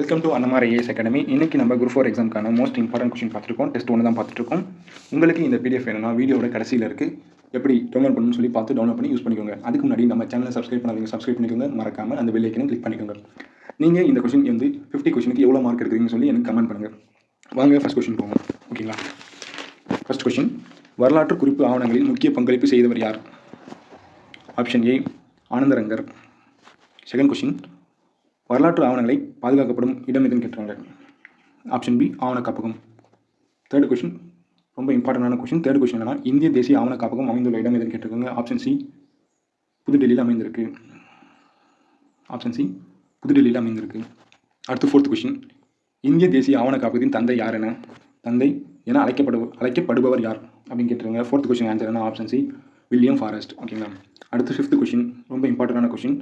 Welcome to Annamar IAS academy இன்னைக்கு நம்ம group four எக்ஸாம்க்கான மோஸ்ட் இம்பார்ட்டன்ட் கொஸ்டின் பார்த்துருக்கோம். டெஸ்ட் ஒன்று தான் பார்த்துருக்கோம் உங்களுக்கு இந்த பிடிஎஃப் வேணும்னா வீடியோட கடைசியில் இருக்குது எப்படி டவுன்லோட் பண்ணணும்னு சொல்லி பார்த்து டவுன்லோட் பண்ணி யூஸ் பண்ணிக்கோங்க. அதுக்கு முன்னாடி நம்ம சேனலை சப்ஸ்கிரைப் பண்ணாதீங்க. சப்ஸ்கிரைப் பண்ணிக்கோங்க. மறக்காமல் அந்த பெல் ஐக்கனை கிளிக் பண்ணிக்கோங்க. நீங்கள் இந்த கொஸ்டின் வந்து ஃபிஃப்டி கொஸ்டினுக்கு எவ்வளோ மார்க் எடுக்கிறீங்கன்னு சொல்லி எனக்கு கமெண்ட் பண்ணுங்கள் வாங்க ஃபஸ்ட் கொஸ்டின் போவோம். ஓகேங்களா ஃபர்ஸ்ட் கொஸ்டின் வரலாற்று குறிப்பு ஆவணங்களில் முக்கிய பங்களிப்பு செய்தவர் யார்? Option A Anandarangar. Second question வரலாற்று ஆவணங்களை பாதுகாக்கப்படும் இடம் எதுன்னு கேட்டுறாங்க ஆப்ஷன் பி ஆவண காப்பகம் தேர்ட் கொஷின் ரொம்ப இம்பார்ட்டண்டான கொஷின் தேர்ட் கொஷின் என்னன்னா இந்திய தேசிய ஆவண காப்பகம் அமைந்துள்ள இடம் எதுன்னு கேட்டிருக்காங்க. ஆப்ஷன் சி புதுடெல்லியில் அமைந்திருக்கு. ஆப்ஷன் சி புதுடெல்லியில் அமைந்திருக்கு. அடுத்து ஃபோர்த் கொஷின் இந்திய தேசிய ஆவண காப்பகத்தின் தந்தை யார் என? தந்தை என அழைக்கப்படு அழைக்கப்படுபவர் யார் அப்படின்னு கேட்டிருக்காங்க. ஃபோர்த் கொஷின் ஆன்சர் என்ன? ஆப்ஷன் சி வில்லியம் ஃபாரஸ்ட் ஓகேங்களா அடுத்து ஃபிஃப்த் கொஷின் ரொம்ப இம்பார்ட்டண்டான கொஷின்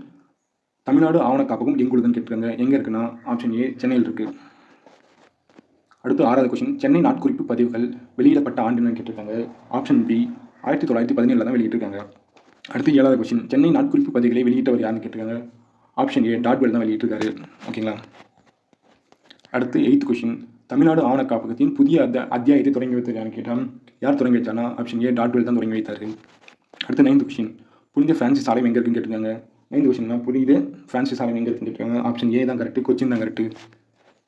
தமிழ்நாடு ஆவண காப்பகம் எங்குள்ளதுன்னு கேட்டிருக்காங்க எங்கே இருக்குன்னா ஆப்ஷன் ஏ சென்னையில் இருக்குது அடுத்து ஆறாவது கொஷின் சென்னை நாட்குறிப்பு பதிவுகள் வெளியிடப்பட்ட ஆண்டுன்னு கேட்டிருக்காங்க. ஆப்ஷன் பி ஆயிரத்தி தொள்ளாயிரத்தி பதினேழில் தான் வெளியிட்டிருக்காங்க. அடுத்து ஏழாவது கொஷின் சென்னை நாட்குறிப்பு பதிவுகளை வெளியிட்டவர் யாருன்னு கேட்டிருக்காங்க. ஆப்ஷன் ஏ டாட்வெல் தான் வெளியிட்டிருக்காரு. ஓகேங்களா அடுத்து எயித் கொஷின் தமிழ்நாடு ஆவண காப்பகத்தின் புதிய அத்த அத்தியாயத்தை தொடங்கி வைத்தது யாருன்னு கேட்டால் யார் தொடங்கி வச்சானா ஆப்ஷன் ஏ டாட்வெல் தான் தொடங்கி வைத்தார். அடுத்து நைன்த் கொஷின் புனித பிரான்சிஸ் ஆலயம் எங்கே இருக்குன்னு கேட்டிருக்காங்க. நைன்த் கொஷின்லாம் புரியுது? ஃப்ரான்சிஸ் ஆலயம் எங்கே இருக்குன்னு கேட்டிருக்காங்க ஆப்ஷன் ஏ தான் கரெக்ட் கொச்சின் தான் கரெக்ட்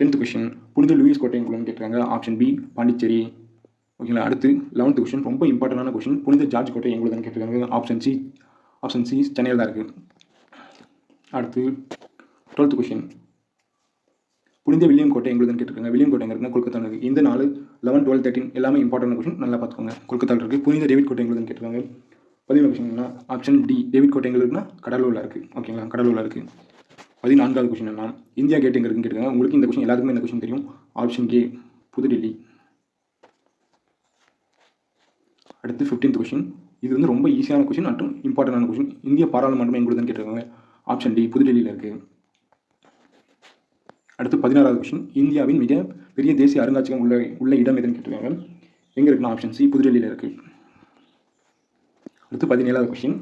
டென்த் கொஷின் புனித லூயிஸ் கோட்டை எங்குள்ளன்னு கேட்டிருக்காங்க ஆப்ஷன் பி பாண்டிச்சேரி. ஓகேங்களா அடுத்து லெவன்த் கொஷின் ரொம்ப இம்பார்ட்டண்டான கொஷின் புனித ஜார்ஜ் கோட்டை எங்குள்ளதுன்னு கேட்டிருக்காங்க ஆப்ஷன் சி ஆப்ஷன் சி சென்னையில் தான் இருக்குது அடுத்து டுவெல்த் கொஷின் புனித வில்லியம் கோட்டை எங்களுதுன்னு கேட்டிருக்காங்க வில்லியம் கோட்டை எங்கே இருக்குன்னா கொல்கத்தா இருக்குது இந்த நாலு லெவன் டுவெல் தேர்ட்டின் எல்லாமே இம்பார்ட்டன்ட் கொஷின் நல்லா பார்த்துக்கோங்க. கொல்கத்தாவில் இருக்குது புனித டேவிட் கோட்டை எங்களுதுன்னு கேட்டிருக்காங்க பதினேழு கொஸ்டின் ஆப்ஷன் டி டேவிட் கோட்டை எங்க இருக்குன்னா? கடலூரில் இருக்குது ஓகேங்களா கடலூரில் இருக்குது பதினான்காவது கொஷின் என்ன இந்தியா கேட் எங்கே இருக்குன்னு கேட்டிருக்காங்க. உங்களுக்கு இந்த கொஷின் எல்லாருக்குமே இந்த கொஷின் தெரியும். ஆப்ஷன் கே புதுடெல்லி. அடுத்து ஃபிஃப்டீன்த் கொஷின் இது வந்து ரொம்ப ஈஸியான கொஷின் மற்றும் இம்பார்ட்டண்டான கொஷின் இந்திய பாராளுமன்றம் எங்களுதுன்னு கேட்டிருக்காங்க. ஆப்ஷன் டி புதுடெல்லியில் இருக்குது அடுத்து பதினாறாவது கொஷின் இந்தியாவின் மிக பெரிய தேசிய அருங்காட்சியகம் உள்ள உள்ள இடம் எதுன்னு கேட்டிருக்காங்க. எங்கே இருக்குன்னா ஆப்ஷன் சி புதுடெல்லியில் இருக்குது அடுத்து பதினேழாவது கொஸ்டின்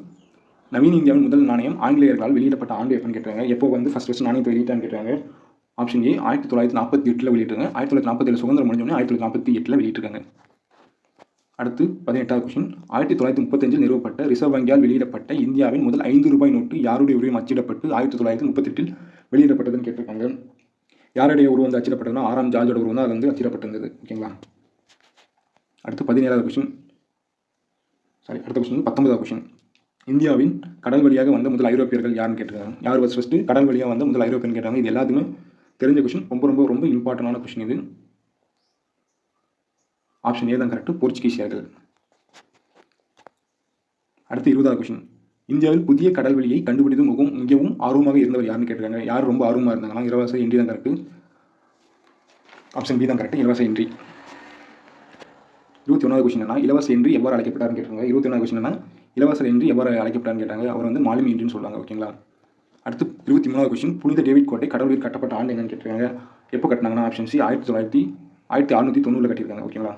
நவீன இந்தியாவின் முதல் நாணயம் ஆங்கிலேயர்களால் வெளியிடப்பட்ட ஆண்டு எப்போன்னு கேட்டாங்க எப்போ வந்து ஃபஸ்ட் ஃபஸ்ட் நாணயத்தை வெளியிட்டான்னு கேட்டாங்க ஆப்ஷன் ஏ ஆயிரத்தி தொள்ளாயிரத்தி நாற்பத்தி எட்டில் வெளியிட்டாங்க ஆயிரத்தி தொள்ளாயிரத்தி நாற்பத்தேழு சுதந்திரம் முடிஞ்சோடனே ஆயிரத்தி தொள்ளாயிரத்தி நாற்பத்தி எட்டில் வெளியிட்டிருக்காங்க. அடுத்து பதினெட்டாவது கொஸ்டின் ஆயிரத்தி தொள்ளாயிரத்தி முப்பத்தஞ்சில் நிறுவப்பட்ட ரிசர்வ் வங்கியால் வெளியிடப்பட்ட இந்தியாவின் முதல் ஐந்து ரூபாய் நோட்டு யாருடைய உருவம் அச்சிடப்பட்டு ஆயிரத்தி தொள்ளாயிரத்தி முப்பத்தெட்டில் வெளியிடப்பட்டதுன்னு கேட்டிருக்காங்க. யாருடைய உருவம் வந்து அச்சிடப்பட்டதுன்னா ஆறாம் ஜார்ஜோட உருவம் தான் அது வந்து அச்சிடப்பட்டிருந்தது. ஓகேங்களா? அடுத்து பதினேழாவது கொஸ்டின் சாரி அடுத்த கொஸ்டின் பத்தொன்பதாவது கொஸ்டின் இந்தியாவின் கடல் வழியாக வந்த முதல் ஐரோப்பியர்கள் யாருன்னு கேட்டிருக்காங்க? யார் ஃபஸ்ட் ஃபஸ்ட்டு கடல் வழியாக வந்த முதல் ஐரோப்பியன் கேட்டாங்க. இது எல்லாத்துக்குமே தெரிஞ்ச கொஸ்டின் ரொம்ப ரொம்ப ரொம்ப இம்பார்ட்டண்டான கொஸ்டின் இது. ஆப்ஷன் ஏ தான் கரெக்ட் போர்ச்சுகீசியர்கள். அடுத்து இருபதாவது கொஸ்டின் இந்தியாவில் புதிய கடல்வெளியை கண்டுபிடித்து மிகவும் மிகவும் ஆர்வமாக இருந்தவர் யாருன்னு கேட்டிருக்காங்க. யார் ரொம்ப ஆர்வமாக இருந்தாங்கன்னா இலவச இன்றி தான் கரெக்ட் ஆப்ஷன் பி தான் கரெக்ட் இலவச இன்றி இருபத்தி ஒன்றாவது கொஸ்டின் என்ன இலவச இன்றி எவ்வாறு அழைக்கப்பட்டார்னு கேட்டாங்க இருபத்தி ஒன்றாவது கொஸ்டின் என்ன இலவச இன்றி எவ்வாறு அழைக்கப்பட்டார்னு கேட்டாங்க. அவர் வந்து மாலுமி இன்றின்னு சொல்லுவாங்க ஓகேங்களா அடுத்து இருபத்தி மூணாவது கொஸ்டின் புனித டேவிட் கோட்டை கடவுளில் கட்டப்பட்ட ஆண்டு என்னன்னு கேட்டிருக்காங்க. எப்போ கட்டினாங்கன்னா ஆப்ஷன் சி ஆயிரத்தி தொள்ளாயிரத்தி ஆயிரத்தி அறுநூற்றி தொண்ணூறில் கட்டியிருக்காங்க ஓகேங்களா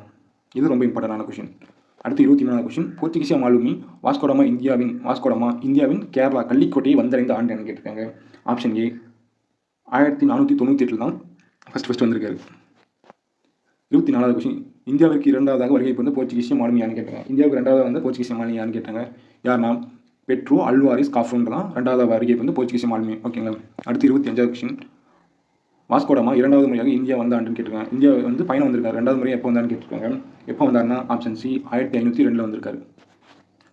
இது ரொம்ப இம்பார்ட்டண்டான கொஸ்டின் அடுத்து இருபத்தி மூணாவது கொஸ்டின் போர்த்துகீசிய மாலுமி வாஸ்கோடமா இந்தியாவின் வாஸ்கோடமா இந்தியாவின் கேரளா கள்ளிக்கோட்டையை வந்தடைந்த ஆண்டு என்ன கேட்டிருக்காங்க. ஆப்ஷன் ஏ ஆயிரத்தி நானூற்றி தொண்ணூற்றி எட்டில் தான் ஃபஸ்ட் ஃபஸ்ட் வந்திருக்காரு. இருபத்தி நாலாவது கொஸ்டின் இந்தியாவிற்கு இரண்டாவதாக வருகை புரிந்த போர்ச்சுகீசிய மாலுமியான்னு கேட்டாங்க. இந்தியாவுக்கு ரெண்டாவது வந்து போர்ச்சுகீசிய மாலுமியான்னு கேட்டாங்க. யாருன்னா பெட்ரோ அல்வாரிஸ் காஃப்ரோன்ற தான் ரெண்டாவது வருகை வந்து போர்ச்சுகீசிய மாலுமி. ஓகேங்களா அடுத்து இருபத்தி அஞ்சாவது கொஸ்டின் வாஸ்கோடமா இரண்டாவது முறையாக இந்தியா வந்தாண்டுன்னு கேட்டிருக்காங்க. இந்தியா வந்து பயணம் வந்திருக்காரு. ரெண்டாவது முறை எப்போ வந்தான்னு கேட்டிருக்காங்க. எப்போ வந்தாருன்னா ஆப்ஷன் சி ஆயிரத்தி ஐநூற்றி ரெண்டில் வந்திருக்காரு.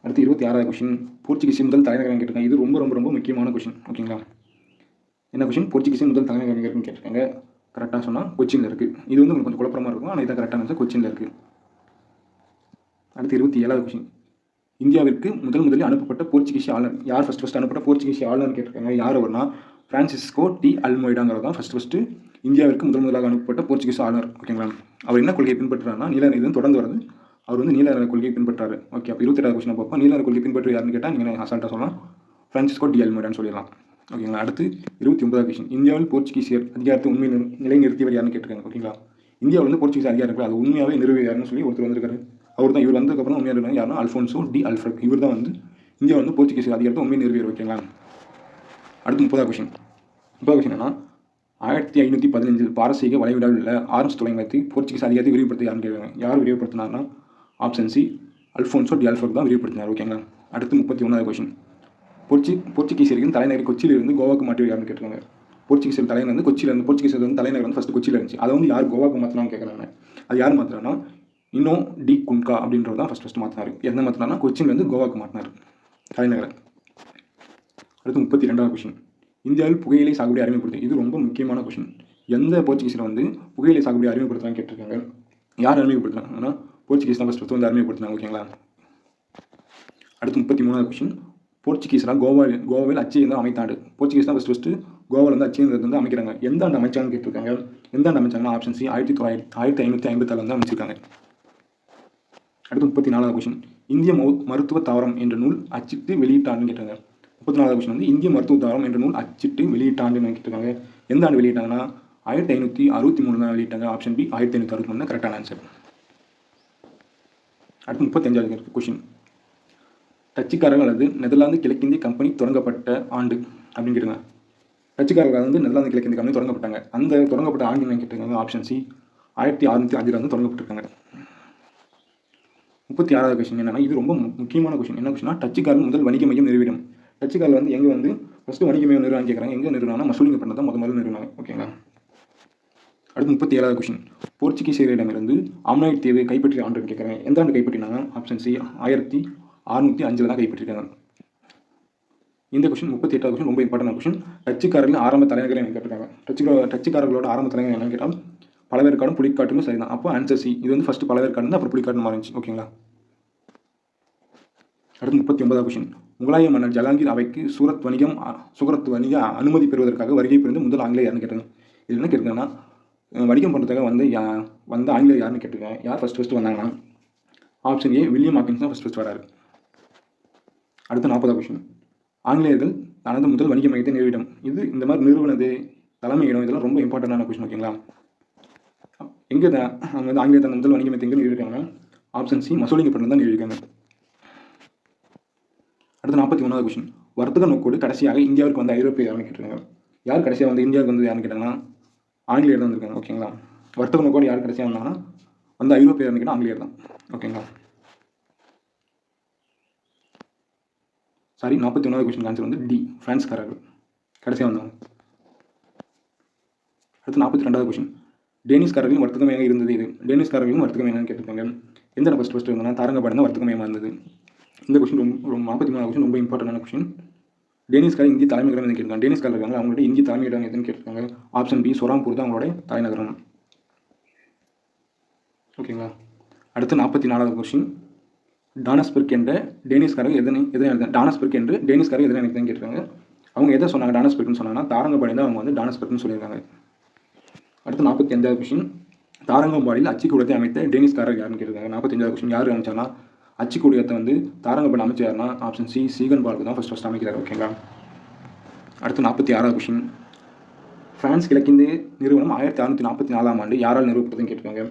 அடுத்து இருபத்தி ஆறாவது கொஷின் போர்ச்சுகீசிய முதல் தலைநகரம் கேட்டிருக்காங்க? இது ரொம்ப ரொம்ப ரொம்ப முக்கியமான கொஷின் ஓகேங்களா என்ன கொஷின் போர்ச்சுகீசிய முதல் தலைநகரம் கேட்டிருக்காங்க? கரெக்டாக சொன்னால் கொச்சினில் இருக்குது இது வந்து உங்களுக்கு கொஞ்சம் குழப்பமாக இருக்கும். ஆனால் இதான் கரெக்டான ஆன்சர் கொச்சினில் இருக்குது அடுத்து இருபத்தி ஏழாவது கொஷின் இந்தியாவிற்கு முதல் முதலில் அனுப்பப்பட்ட போர்ச்சுகீஸ் ஆளுநர். யார் ஃபஸ்ட் ஃபஸ்ட் அனுப்பப்பட்ட போர்ச்சுகீஸ் ஆளுநர் கேட்டிருக்காங்க. யார் அவர்னா? ஃப்ரான்சிஸ்கோ டி அல்மொய்டாங்கிறது தான் ஃபஸ்ட் ஃபஸ்ட்டு இந்தியாவிற்கு முதல் முதலாக அனுப்பப்பட்ட போர்ச்சுகீஸ் ஆளுநர். ஓகேங்களா அவர் என்ன கொள்கையை பின்பற்றுறாருன்னா நீல தொடர்ந்து வருது அவர் வந்து நீல கொள்கையை பின்பற்றாரு. ஓகே அப்போ இருபத்தெட்டாவது கொஸ்டின் பார்ப்போம். நீல கொள்கை பின்பற்று யாருன்னு கேட்டால் நீங்கள் அசால்ட்டாக சொல்லலாம்? ஃப்ரான்சிஸ்கோ டி அல்மொய்டான்னு சொல்லிடலாம். ஓகேங்களா? அடுத்து இருபத்தி ஒன்பதாவது கொஷின் இந்தியாவில் போர்ச்சுகீசியர் அதிகாரத்தை உண்மை நிலைநிறுத்தியவர் யாருன்னு கேட்டிருக்காங்க ஓகேங்களா? இந்தியாவில் வந்து போர்ச்சுகீஸ் அதிகாரம் அது உண்மையாகவே நிறுவியாருன்னு சொல்லி ஒருத்தர் வந்திருக்காரு. அவர் தான் இவர் வந்ததுக்கப்புறம் உண்மையாக இருக்காங்க யாருன்னா அல்ஃபோன்சோ டி அல்ஃபரட். இவர் தான் வந்து இந்தியா வந்து போர்ச்சுகீஸ் அதிகாரத்தை உண்மை நிறுவியர் ஓகேங்களா? அடுத்து முப்பதாவது கொஷின் முப்பதாவது கொஷின் என்னன்னா ஆயிரத்தி ஐநூற்றி பதினஞ்சில் பாரசீக வளைவிடாவில் உள்ள ஆரம்ஸ் துறைமுகத்தை போர்ச்சுகீஸ் அதிகாரத்தை விரிவுபடுத்த யாருன்னு கேட்குறாங்க யார் விரிவுபடுத்தினார்னா option C Alfonso de Albuquerque தான் விரிவுபடுத்தினார் ஓகேங்களா? அடுத்து முப்பத்தி ஒன்றாவது கொஷின் போர்ச்சு போர்ச்சுகீசியர்களின் தலைநகர் கொச்சியிலிருந்து கோவாக்கு மாற்றி யாருன்னு கேட்டிருக்காங்க. போர்ச்சுகீசியர் தலைநகர் வந்து கொச்சியிலேருந்து போர்ச்சுகீசியர் வந்து தலைநகர் வந்து ஃபஸ்ட்டு கொச்சியில் இருந்துச்சு. அதை வந்து யார் கோவாக்கு மாற்றினான்னு கேட்குறாங்க அது யார் மாற்றினா இன்னோ டி குன்கா அப்படின்றது தான் ஃபஸ்ட் ஃபஸ்ட் மாற்றினார் எந்த மாற்றினார்னா கொச்சின்லேருந்து கோவாக்கு மாற்றினார் தலைநகரை. அடுத்து முப்பத்தி ரெண்டாவது கொஷின் இந்தியாவில் புகையிலை சாகுபடி அறிமுகப்படுத்தும் இது ரொம்ப முக்கியமான கொஷின் எந்த போர்ச்சுகீஸில் வந்து புகையிலை சாகுபடி அறிமுகப்படுத்தலாம்னு கேட்டிருக்காங்க? யார் அறிமுகப்படுத்துறாங்கன்னா போர்ச்சுகீஸ் தான் ஃபஸ்ட் ஃபஸ்ட்டு வந்து அறிமுகப்படுத்தினாங்க ஓகேங்களா அடுத்து முப்பத்தி மூணாவது கொஷின் போர்ச்சுகீஸ்லாம் கோவாவில் கோவாவில் அச்சியந்திரம் அமைத்தாண்டு. போர்ச்சுகீஸ் தான் ஃபஸ்ட் ஃபஸ்ட்டு கோவாவில் வந்து அச்சியந்திரத்தை வந்து அமைக்கிறாங்க. எந்த ஆண்டு அமைச்சாங்கன்னு கேட்டிருக்காங்க? எந்த ஆண்டு அமைச்சாங்கன்னா ஆப்ஷன் சி ஆயிரத்தி தொள்ளாயிரத்தி ஆயிரத்தி ஐநூற்றி ஐம்பத்தாறு வந்து அமைச்சிருக்காங்க. அடுத்து முப்பத்தி நாலாவது கொஷின் இந்திய மருத்துவ தாவரம் என்ற நூல் அச்சிட்டு வெளியிட்டாண்டுன்னு கேட்டாங்க முப்பத்தி நாலாவது கொஷின் வந்து இந்திய மருத்துவ தாவரம் என்ற நூல் அச்சிட்டு வெளியிட்டாண்டுன்னு கேட்டிருக்காங்க. எந்த ஆண்டு வெளியிட்டாங்கன்னா? ஆயிரத்தி ஐநூற்றி அறுபத்தி மூணு தான் வெளியிட்டாங்க. ஆப்ஷன் பி ஆயிரத்தி ஐநூற்றி அறுபத்தி மூணு தான் கரெக்டான ஆன்சர் அடுத்து முப்பத்தஞ்சாவது கொஷின் டச்சுக்காரர்கள் அல்லது நெதர்லாந்து கிழக்கிந்திய கம்பெனி தொடங்கப்பட்ட ஆண்டு அப்படின்னு கேட்டுங்க டச்சுக்காரர்கள் வந்து நெதர்லாந்து கிழக்கிந்திய கம்பெனி தொடங்கப்பட்டாங்க. அந்த தொடங்கப்பட்ட ஆண்டு என்ன ஆப்ஷன் சி ஆயிரத்தி அறுநூற்றி அஞ்சில் வந்து தொடங்கப்பட்டிருக்காங்க. முப்பத்தி ஆறாவது கொஸ்டின் என்னன்னா இது ரொம்ப முக்கியமான கொஸ்டின் என்ன கொஸ்டினா டச்சுக்காரன் முதல் வணிக மையம் நிறுவிடும். டச்சுக்காரில் வந்து எங்கே வந்து ஃபஸ்ட்டு வணிக மையம் நிறுவனம் கேட்குறாங்க எங்கே நிறுவனம் மசூலிங்க பண்ணதான் தான் முத முதல்ல நிறுவனம் ஓகேங்களா அடுத்து முப்பத்தி ஏழாவது கொஸ்டின் போர்ச்சுகீசியரிடமிருந்து ஆம்னாய்ட் தீவை கைப்பற்றிய ஆண்டு கேட்குறாங்க எந்த ஆண்டு கைப்பற்றினாங்க? ஆப்ஷன் சி ஆயிரத்தி அறுநூற்றி அஞ்சில் தான் கைப்பற்றிருக்காங்க இந்த கொஸ்டின் முப்பத்தி எட்டாவது கொஸ்டின் ரொம்ப இம்பார்ட்டன்ட் கொஸ்டின் டச்சுக்காரர்கள் ஆரம்ப தலைநகரம் என்ன கேட்டிருக்காங்க. டச்சுக்கார டச்சுக்காரர்களோட ஆரம்ப தலைநகரம் என்னன்னு கேட்டால் பழவேற்காடும் புலிக்காட்டுமே சரிதான். அப்போ ஆன்சர் சி இது வந்து ஃபஸ்ட்டு பழவேற்காடு அப்புறம் புலிக்காட்டு மாறிச்சு ஓகேங்களா அடுத்து முப்பத்தி ஒன்பதாவது கொஸ்டின் முகலாய மன்னர் ஜலாங்கீர் அவைக்கு சூரத் வணிகம் சூரத் வணிக அனுமதி பெறுவதற்காக வருகை புரிந்து முதல் ஆங்கிலேயர் யாருன்னு கேட்டாங்க இது என்ன கேட்டிருக்காங்கன்னா வணிகம் பண்ணுறதுக்காக வந்து யா- வந்த ஆங்கிலேயர் யாருன்னு கேட்டிருக்காங்க யார் ஃபஸ்ட் ஃபஸ்ட்டு வந்தாங்கன்னா ஆப்ஷன் ஏ வில்லியம் ஹாக்கின்ஸ் தான் ஃபஸ்ட் ஃபஸ்ட் வராரு. அடுத்து நாற்பதாம் கொஸ்டின் ஆங்கிலேயர்கள் தனது முதல் வணிக மையத்தை நிறுவிடம் இது இந்த மாதிரி நிறுவனது தலைமையிடம் இதெல்லாம் ரொம்ப இம்பார்ட்டண்டான கொஸ்டின் ஓகேங்களா எங்கே தான் அவங்க வந்து ஆங்கிலேய தனது முதல் வணிக மையத்தை எங்கே நிறுவிருக்காங்க? ஆப்ஷன் சி மசூலிங்கப்பட்டினம் தான் நிறுவிருக்காங்க. அடுத்து நாற்பத்தி ஒன்றாவது கொஷின் வர்த்தக நோக்கோடு கடைசியாக இந்தியாவுக்கு வந்து ஐரோப்பிய யாருன்னு கேட்டிருக்காங்க. யார் கடைசியாக வந்து இந்தியாவுக்கு வந்து யாருன்னு கேட்டாங்கன்னா ஆங்கிலேயர் தான் வந்திருக்காங்க ஓகேங்களா வர்த்தக நோக்கோடு யார் கடைசியாக வந்தாங்கன்னா வந்து ஐரோப்பிய கேட்டால் ஆங்கிலேயர் தான் ஓகேங்களா சாரி நாற்பத்தி ஒன்றாவது கொஸ்டின் ஆன்சர் வந்து டி ஃப்ரான்ஸ்காரர்கள் கடைசியாக வந்தவங்க. அடுத்து நாற்பத்தி ரெண்டாவது கொஸ்டின் டேனிஸ்காரர்களும் வர்த்தகமையாக இருந்தது இது டேனிஸ்காரர்களும் வர்த்தக மையம் கேட்டிருக்காங்க எந்த ஃபஸ்ட் ஃபஸ்ட்டு இருந்ததுன்னா தாரங்கப்படம் தான் வர்த்தக இருந்தது இந்த கொஸ்டின் ரொம்ப ரொம்ப நாற்பத்தி மூணாவது கொஸ்டின் ரொம்ப இம்பார்ட்டண்டான கொஸ்டின் டேனிஸ்காரர் இந்திய தலைநகரம் எதுன்னு கேட்டிருக்காங்க. டேனிஷ்காரர் இருக்காங்க அவங்களோட இந்திய தலைமையிடம் எதுன்னு கேட்டிருக்காங்க ஆப்ஷன் பி சொராம்பூர் தான் அவங்களோட தலைநகரம். ஓகேங்களா அடுத்து நாற்பத்தி நாலாவது கொஸ்டின் டானஸ்பெர்க் என்ற டேனிஸ்காரங்க எதனை எதனை எழுத டானஸ்பர்க் என்று டேனிஸ்காரங்க எதனை தான் கேட்டிருக்காங்க. அவங்க எதை சொன்னாங்க? டானஸ்பர்க்னு சொன்னாங்கன்னா தாரங்கபாடி தான் அவங்க வந்து டானஸ்பர்க்னு சொல்லியிருக்காங்க. அடுத்து நாற்பத்தி அஞ்சாவது கொஷின் தாரங்கம்பாடியில் அச்சுக்கூடத்தை அமைத்த டேனிஸ்காரர் யாருன்னு கேட்டிருக்காங்க. நாற்பத்தஞ்சாவது கொஷின் யார் அமைச்சாங்கன்னா அச்சுக்கூடியத்தை வந்து தாரங்கபாடி அமைச்ச யாருன்னா ஆப்ஷன் சி சீகன் பாலுக்கு தான் ஃபஸ்ட் ஃபஸ்ட் அமைக்கிறார் ஓகேங்களா அடுத்து நாற்பத்தி ஆறாவது கொஷின் ஃப்ரான்ஸ் கிழக்கிந்திய நிறுவனம் ஆயிரத்தி அறுநூற்றி நாற்பத்தி நாலாம் ஆண்டு யாரால் நிறுவப்பட்டதுன்னு கேட்டிருக்காங்க?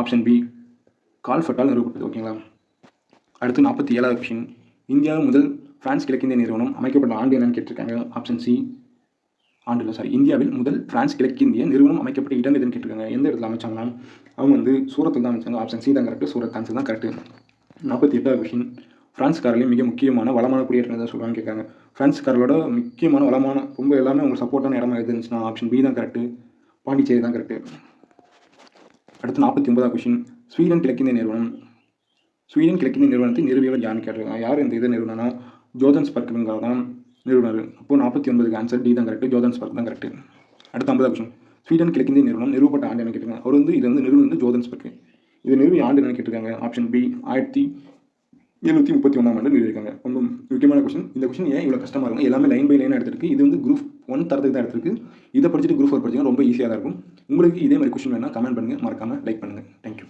ஆப்ஷன் பி கால்ஃபட்டால் நிறுவப்பட்டது ஓகேங்களா அடுத்து நாற்பத்தி ஏழாவது கொஷின் இந்தியாவில் முதல் பிரான்ஸ் கிழக்கிந்திய நிறுவனம் அமைக்கப்பட்ட ஆண்டு என்னன்னு கேட்டிருக்காங்க. ஆப்ஷன் சி ஆண்டு இல்லை சாரி இந்தியாவில் முதல் பிரான்ஸ் கிழக்கிந்திய நிறுவனம் அமைக்கப்பட்ட இடம் எதுன்னு கேட்டிருக்காங்க. எந்த இடத்துல அமைச்சாங்கன்னா அவங்க வந்து சூரத்தில் தான் அமைச்சாங்க. ஆப்ஷன் சி தான் கரெக்ட் சூரத் ஆன்சர் தான் கரெக்ட் நாற்பத்தி எட்டாவது கொஷின் பிரான்ஸ்காரர்களே மிக முக்கியமான வளமான குடியேற்றம் தான் சொல்லுவாங்க கேட்காங்க பிரான்ஸ்காரர்களோட முக்கியமான வளமான ரொம்ப எல்லாமே உங்களுக்கு சப்போர்ட்டான இடமா எது இருந்துச்சுன்னா ஆப்ஷன் பி தான் கரெக்ட் பாண்டிச்சேரி தான் கரெக்ட் அடுத்து நாற்பத்தி ஒன்பதாவது கொஷின் ஸ்வீடன் கிழக்கிந்திய நிறுவனம் ஸ்வீடன் கிழக்கிந்திய நிறுவனத்தை நிறுவியவர் யாருன்னு கேட்டிருக்காங்க யார் இந்த இது நிறுவனம்னா? ஜோதன்ஸ் பர்க்குங்கிற தான் நிறுவனர். அப்போது நாற்பத்தி ஒன்பதுக்கு ஆன்சர் டி தான் கரெக்ட் ஜோதன்ஸ் பர்க் தான் கரெக்ட் அடுத்த ஐம்பது கொஷின் ஸ்வீடன் கிழக்கிந்திய நிறுவனம் நிறுவப்பட்ட ஆண்டு என்ன கேட்டிருக்காங்க அவர் வந்து இது வந்து நிறுவனம் வந்து ஜோதன்ஸ் பர்க். இது நிறுவிய ஆண்டு என்ன கேட்டிருக்காங்க? ஆப்ஷன் பி ஆயிரத்தி எழுநூற்றி முப்பத்தி ஒன்றாம் ஆண்டு நிறுவிருக்காங்க ரொம்ப முக்கியமான கொஸ்டின் இந்த கொஸ்டின் ஏன் இவ்வளோ கஷ்டமாக இருக்கும்? எல்லாமே லைன் பை லைனாக எடுத்துருக்கு. இது வந்து குரூப் ஒன் தரத்துக்கு தான் எடுத்துருக்கு. இதை படிச்சுட்டு குரூப் ஃபோர் படிச்சிங்கன்னா ரொம்ப ஈஸியாக தான் இருக்கும். உங்களுக்கு இதே மாதிரி கொஸ்டின் வேணால் கமெண்ட் பண்ணுங்கள் மறக்காமல் லைக் பண்ணுங்கள் தேங்க்யூ